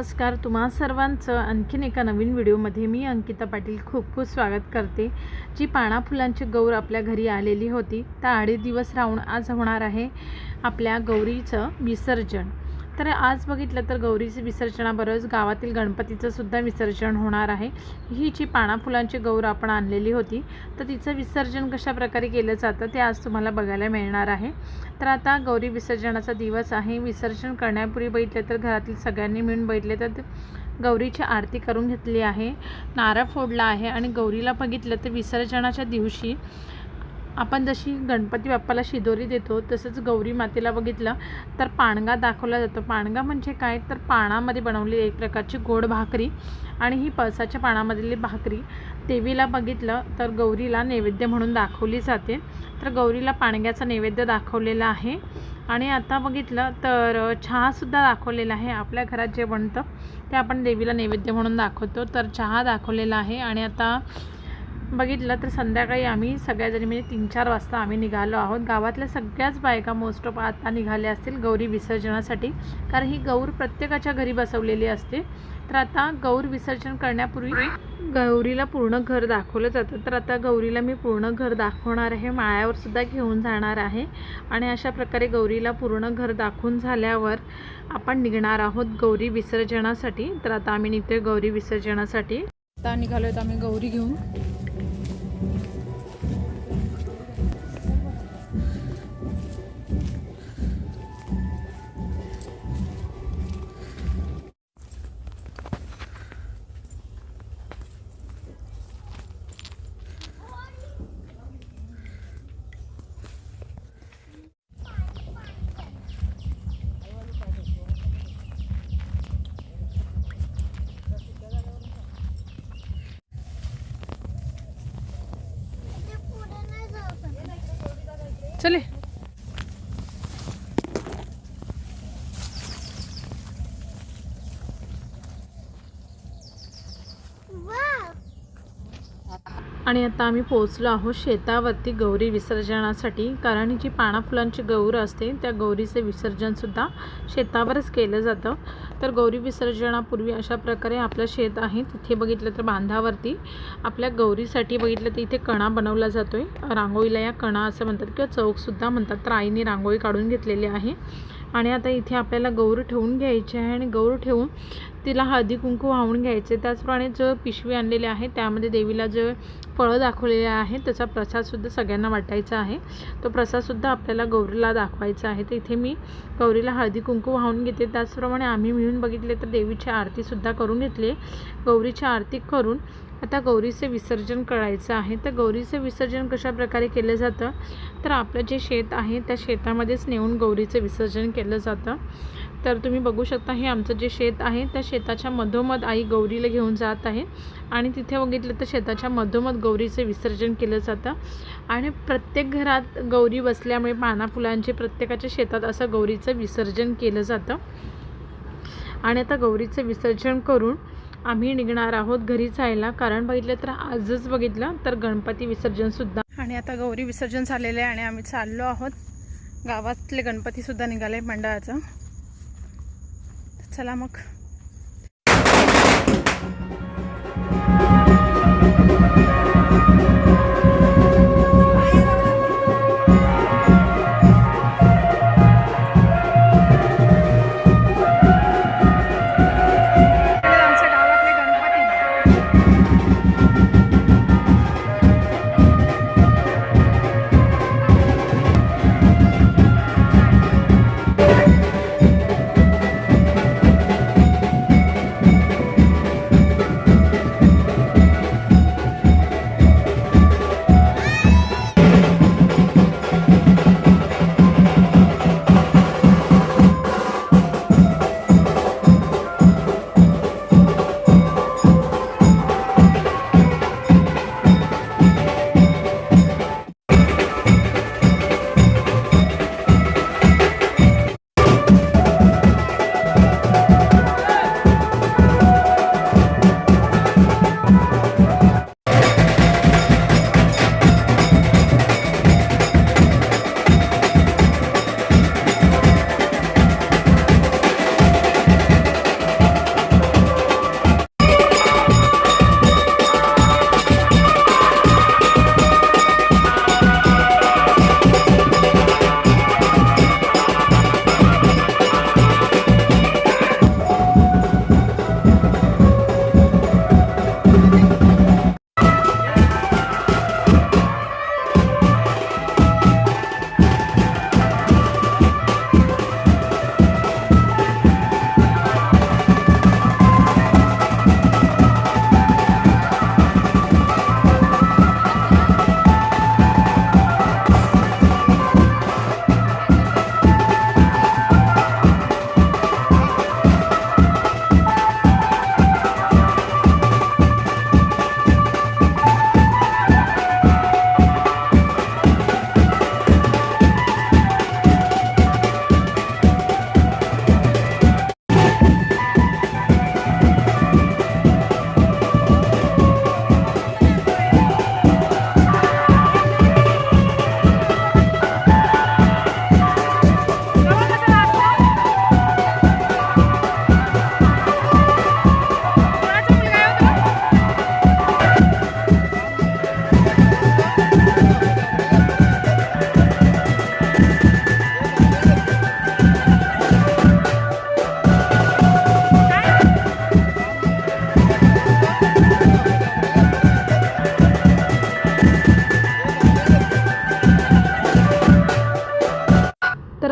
नमस्कार तुम्हा सर्वांचं आणखीन एका नवीन व्हिडिओमध्ये मी अंकिता पाटील खूप खूप स्वागत करते. जी पाना फुलांची गौर आपल्या घरी आलेली होती त्या अडीच दिवस राहून आज होणार आहे आपल्या गौरीचं विसर्जन. तर आज बघितलं तर गौरीचं विसर्जनाबरोबरच गावातील गणपतीचं सुद्धा विसर्जन होणार आहे. ही जी पानाफुलांची गौर आपण आणलेली होती तर तिचं विसर्जन कशा प्रकारे केलं जातं ते आज तुम्हाला बघायला मिळणार आहे. तर आता गौरी विसर्जनाचा दिवस आहे. विसर्जन करण्यापूर्वी बघितलं तर घरातील सगळ्यांनी मिळून बघितले तर गौरीची आरती करून घेतली आहे. नारळ फोडला आहे आणि गौरीला बघितलं तर विसर्जनाच्या दिवशी आपण जशी गणपती बाप्पाला शिदोरी देतो तसंच गौरी मातेला बघितलं तर पाणगा दाखवला जातो. पाणगा म्हणजे काय? तर पानामध्ये बनवलेली एक प्रकारची गोड भाकरी आणि ही पळसाच्या पानामधली भाकरी. देवीला बघितलं तर गौरीला नैवेद्य म्हणून दाखवली जाते. तर गौरीला पाणग्याचा नैवेद्य दाखवलेला आहे. आणि आता बघितलं तर चहासुद्धा दाखवलेला आहे. आपल्या घरात जे बनतं ते आपण देवीला नैवेद्य म्हणून दाखवतो. तर चहा दाखवलेला आहे. आणि आता बघितलं तर संध्याकाळी आम्ही सगळ्याजणी म्हणजे तीन चार वाजता आम्ही निघालो आहोत. गावातल्या सगळ्याच बायका मोस्ट ऑफ आता निघाल्या असतील गौरी विसर्जनासाठी. कारण ही गौर प्रत्येकाच्या घरी बसवलेली असते. तर आता गौर विसर्जन करण्यापूर्वी गौरीला पूर्ण घर दाखवलं जातं. तर आता गौरीला मी पूर्ण घर दाखवणार आहे. माळ्यावर सुद्धा घेऊन जाणार आहे. आणि अशा प्रकारे गौरीला पूर्ण घर दाखवून झाल्यावर आपण निघणार आहोत गौरी विसर्जनासाठी. तर आता आम्ही निघतोय गौरी विसर्जनासाठी. आता निघालो तर आम्ही गौरी घेऊन. चले. आणि आता आम्ही पोहोचलो आहोत शेतावरती गौरी विसर्जनासाठी. कारण जी पाना फुलांची गौर असते त्या गौरीचे विसर्जनसुद्धा शेतावरच केलं जातं. तर गौरी विसर्जनापूर्वी अशा प्रकारे आपलं शेत आहे तिथे बघितलं तर बांधावरती. आपल्या गौरीसाठी बघितलं तर इथे कणा बनवला जातो आहे रांगोळीला या कणा असं म्हणतात किंवा चौकसुद्धा म्हणतात. तर आईने रांगोळी काढून घेतलेली आहे. आणि आता इथे आपल्याला गौर ठेवून घ्यायची आहे आणि गौर ठेवून तिला हळदी कुंकू वाहून घ्यायचे. त्याचप्रमाणे जो पिशवी आणलेली आहे त्यामध्ये देवीला जे फळं दाखवलेले आहे त्याचा प्रसादसुद्धा सगळ्यांना वाटायचा आहे. तो प्रसादसुद्धा आपल्याला गौरीला दाखवायचा आहे. तर इथे मी गौरीला हळदी कुंकू वाहून घेते. त्याचप्रमाणे आम्ही मिळून बघितले तर देवीची आरतीसुद्धा करून घेतली. गौरीची आरती करून आता गौरीचे विसर्जन करायचं आहे. तर गौरीचं विसर्जन कशा प्रकारे केलं जातं? तर आपलं जे शेत आहे त्या शेतामध्येच नेऊन गौरीचं विसर्जन केलं जातं. तर तुम्ही बघू शकता हे आमचं जे शेत आहे त्या शेताच्या मधोमध आई गौरीला घेऊन जात आहे. आणि तिथे बघितलं तर शेताच्या मधोमध गौरीचं विसर्जन केलं जातं. आणि प्रत्येक घरात गौरी बसल्यामुळे पाना फुलांचे प्रत्येकाच्या शेतात असं गौरीचं विसर्जन केलं जातं. आणि आता गौरीचं विसर्जन करून आम्ही निघणार आहोत घरी जायला. कारण बघितलं तर आजच बघितलं तर गणपती विसर्जनसुद्धा आणि आता गौरी विसर्जन झालेलं आहे आणि आम्ही चाललो आहोत. गावातले गणपतीसुद्धा निघाले मंडळाचं. चला मग.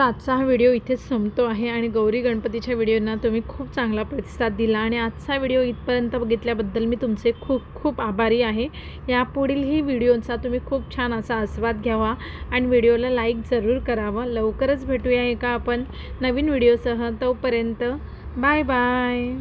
आजचा हा व्हिडिओ इथेच संपतो आहे आणि गौरी गणपतीच्या व्हिडिओना तुम्ही खूप चांगला प्रतिसाद दिला आणि आजचा व्हिडिओ इथपर्यंत बघितल्याबद्दल मी तुमचे खूप खूप आभारी आहे. यापुढीलही व्हिडिओचा तुम्ही खूप छान असा आस्वाद घ्यावा आणि व्हिडिओला लाईक जरूर करावं. लवकरच भेटूया एका आपण नवीन व्हिडिओसह. तोपर्यंत बाय बाय.